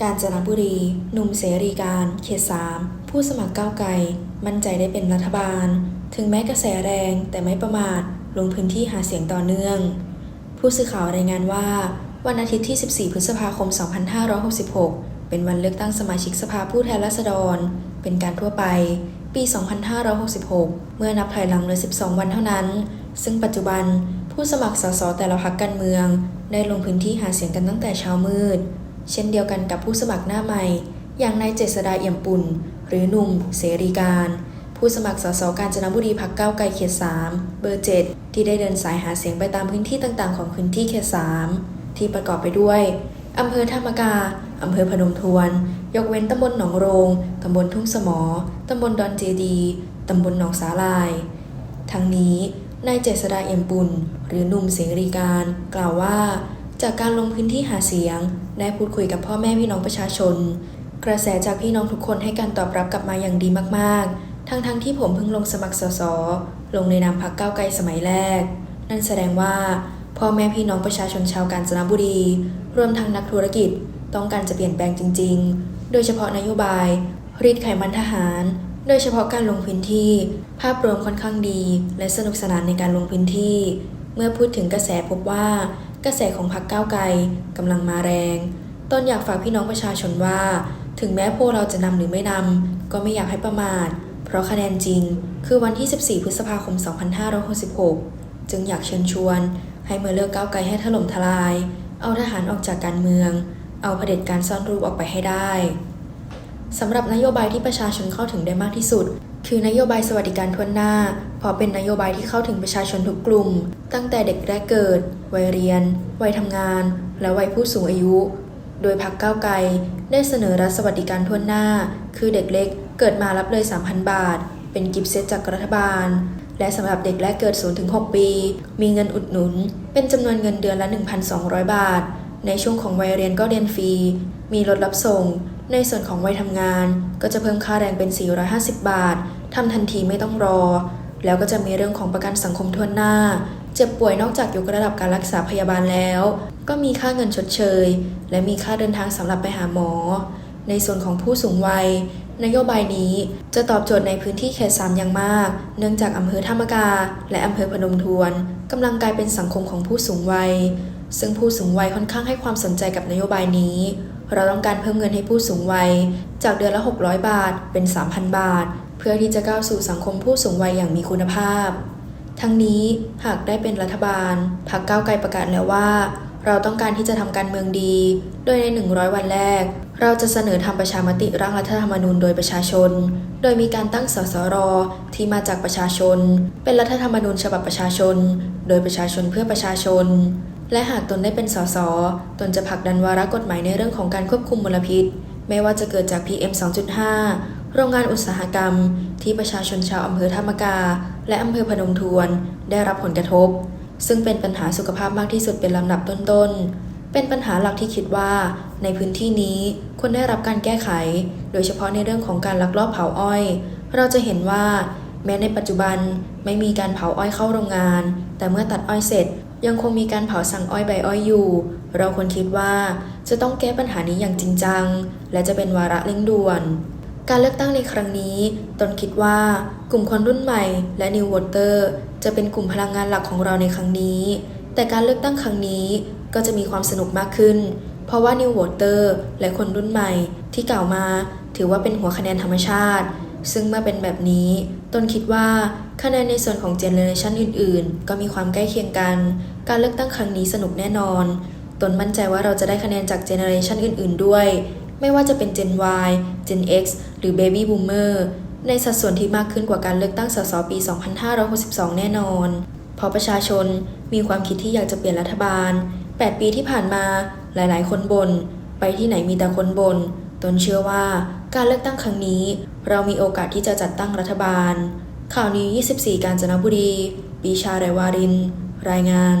กาญจนบุรี หนุ่มเสรีการ เขตสามผู้สมัครก้าวไกล มั่นใจได้เป็นรัฐบาล ถึงแม้กระแสแรงแต่ไม่ประมาท ลงพื้นที่หาเสียงต่อเนื่อง ผู้สื่อข่าวรายงานว่า วันอาทิตย์ที่ 14 พฤษภาคม 2566 เป็นวันเลือกตั้งสมาชิกสภาผู้แทนราษฎร เป็นการทั่วไป ปี 2566 เมื่อนับถอยหลังเหลือ 12 วันเท่านั้น ซึ่งปัจจุบันผู้สมัครสสแต่ละพรรคการเมือง ได้ลงพื้นที่หาเสียงกันตั้งแต่เช้ามืด เช่นเดียวกันกับผู้สมัครหน้าใหม่ อย่างนายเจษดาเอี่ยมปุ่นหรือหนุ่ม เสรีการ ผู้สมัครสสกาญจนบุรีพักเก้าไกลเขต 3 เบอร์ 7 ที่ได้เดินสายหาเสียงไปตามพื้นที่ต่างๆ ของพื้นที่เขต 3 ที่ประกอบไปด้วยอำเภอท่ามกา อำเภอพนมทวน ยกเว้นตำบลหนองโรง ตำบลทุ่งสมอ ตำบลดอนเจดี ตำบลหนองสาลาย ทั้งนี้นายเจษดาเอี่ยมปุ่นหรือหนุ่มเสรีการ กล่าวว่า จากการลงพื้นที่หาเสียง ได้พูดคุยกับพ่อแม่พี่น้องประชาชน กระแสจากพี่น้องทุกคนให้การตอบรับกลับมาอย่างดีมากๆ ทั้งๆทที่ผมเพิ่งลงสมัครสส ลงในนามพรรคก้าวไกลสมัยแรก นั่นแสดงว่า พ่อแม่พี่น้องประชาชนชาวกาญจนบุรี รวมทั้งนักธุรกิจ ต้องการจะเปลี่ยนแปลงจริง ๆ โดยเฉพาะนโยบายรีดไขมันทหาร โดยเฉพาะการลงพื้นที่ ภาพรวมค่อนข้างดี และสนุกสนานในการลงพื้นที่ เมื่อพูดถึงกระแสพบว่า กระแสของพรรคก้าวไกลกำลังมาแรงต้นอยากฝากพี่น้องประชาชนว่า ถึงแม้พวกเราจะนำหรือไม่นำก็ไม่อยากให้ประมาท เพราะคะแนนจริง คือวันที่ 14 พฤษภาคม 2566 จึงอยากเชิญชวน ให้เมื่อเลือกก้าวไกลให้ถล่มทลาย เอาทหารออกจากการเมือง เอาเผด็จการซ่อนรูปออกไปให้ได้สำหรับนโยบายที่ประชาชนเข้าถึงได้มากที่สุด คือนโยบายสวัสดิการทั่วหน้า เพราะเป็นนโยบายที่เข้าถึงประชาชนทุกกลุ่ม ตั้งแต่เด็กแรกเกิด วัยเรียน วัยทำงาน และวัยผู้สูงอายุ โดยพักก้าวไกล ได้เสนอรัฐสวัสดิการทั่วหน้า คือเด็กเล็กเกิดมารับเลย 3,000 บาท เป็นกิฟต์เซตจากรัฐบาล และสำหรับเด็กแรกเกิด 0-6 ปี มีเงินอุดหนุน เป็นจำนวนเงินเดือนละ 1,200 บาท ในช่วงของวัยเรียนก็เรียนฟรี มีรถรับส่ง ในส่วนของวัยทำงาน ก็จะเพิ่มค่าแรงเป็น 450 บาท ทำทันทีไม่ต้องรอ แล้วก็จะมีเรื่องของประกันสังคมทั่วหน้า เจ็บป่วยนอกจากยกระดับการรักษาพยาบาลแล้ว ก็มีค่าเงินชดเชย และมีค่าเดินทางสำหรับไปหาหมอ ในส่วนของผู้สูงวัย นโยบายนี้จะตอบโจทย์ในพื้นที่เขตสามอย่างมาก เนื่องจากอำเภอธรรมกา และอำเภอพนมทวนกำลังกลายเป็นสังคมของผู้สูงวัย ซึ่งผู้สูงวัยค่อนข้างให้ความสนใจกับนโยบายนี้ เราต้องการเพิ่มเงินให้ผู้สูงวัย จากเดือนละ 600 บาท เป็น 3,000 บาท เพื่อที่จะก้าวสู่สังคมผู้สูงวัยอย่างมีคุณภาพ ทั้งนี้หากได้เป็นรัฐบาลพรรคก้าวไกลประกาศแล้วว่า เราต้องการที่จะทำการเมืองดี โดยใน 100 วันแรก เราจะเสนอทำประชามติร่างรัฐธรรมนูญโดยประชาชน โดยมีการตั้งสสรที่มาจากประชาชน เป็นรัฐธรรมนูญฉบับประชาชน โดยประชาชนเพื่อประชาชน และหากตนได้เป็นสส ตนจะผลักดันวาระกฎหมายในเรื่องของการควบคุมมลพิษ ไม่ว่าจะเกิดจาก PM 2.5 โรงงานอุตสาหกรรม ที่ประชาชนชาวอำเภอธรรมกา และอำเภอพนมทวน ได้รับผลกระทบ ซึ่งเป็นปัญหาสุขภาพมากที่สุดเป็นลำดับต้นๆ เป็นปัญหาหลักที่คิดว่า ในพื้นที่นี้ควรได้รับการแก้ไข โดยเฉพาะในเรื่องของการลักลอบเผาอ้อย เราจะเห็นว่าแม้ในปัจจุบันไม่มีการเผาอ้อยเข้าโรงงาน แต่เมื่อตัดอ้อยเสร็จ ยังคงมีการเผาสั่งอ้อยใบอ้อยอยู่ เราควรคิดว่าจะต้องแก้ปัญหานี้อย่างจริงจัง และจะเป็นวาระเร่งด่วน การเลือกตั้งในครั้งนี้ ตนคิดว่ากลุ่มคนรุ่นใหม่และ New Voter จะเป็นกลุ่มพลังงานหลักของเราในครั้งนี้ แต่การเลือกตั้งครั้งนี้ก็จะมีความสนุกมากขึ้น เพราะว่า New Voter และคนรุ่นใหม่ที่กล่าวมาถือว่าเป็นหัวคะแนนธรรมชาติ ซึ่งเมื่อเป็นแบบนี้ ตนคิดว่าคะแนนในส่วนของเจเนอเรชันอื่น ๆ ก็มีความใกล้เคียงกัน การเลือกตั้งครั้งนี้สนุกแน่นอน ตนมั่นใจว่าเราจะได้คะแนนจากเจเนอเรชันอื่น ๆ ด้วย ไม่ว่าจะเป็น Gen Y Gen X หรือ Baby Boomer ในสัดส่วนที่มากขึ้นกว่าการเลือกตั้งสสปี 2562 แน่นอน เพราะประชาชนมีความคิดที่อยากจะเปลี่ยนรัฐบาล 8 ปีที่ผ่านมาหลาย ๆ คนบน่นไปที่ไหนมีแต่คนบน่น ตนเชื่อว่าการเลือกตั้งครั้งนี้ เรามีโอกาสที่จะจัดตั้งรัฐบาล ข่าวนี้ 24 กาญจนบุรี ปีชาไรวาริน รายงาน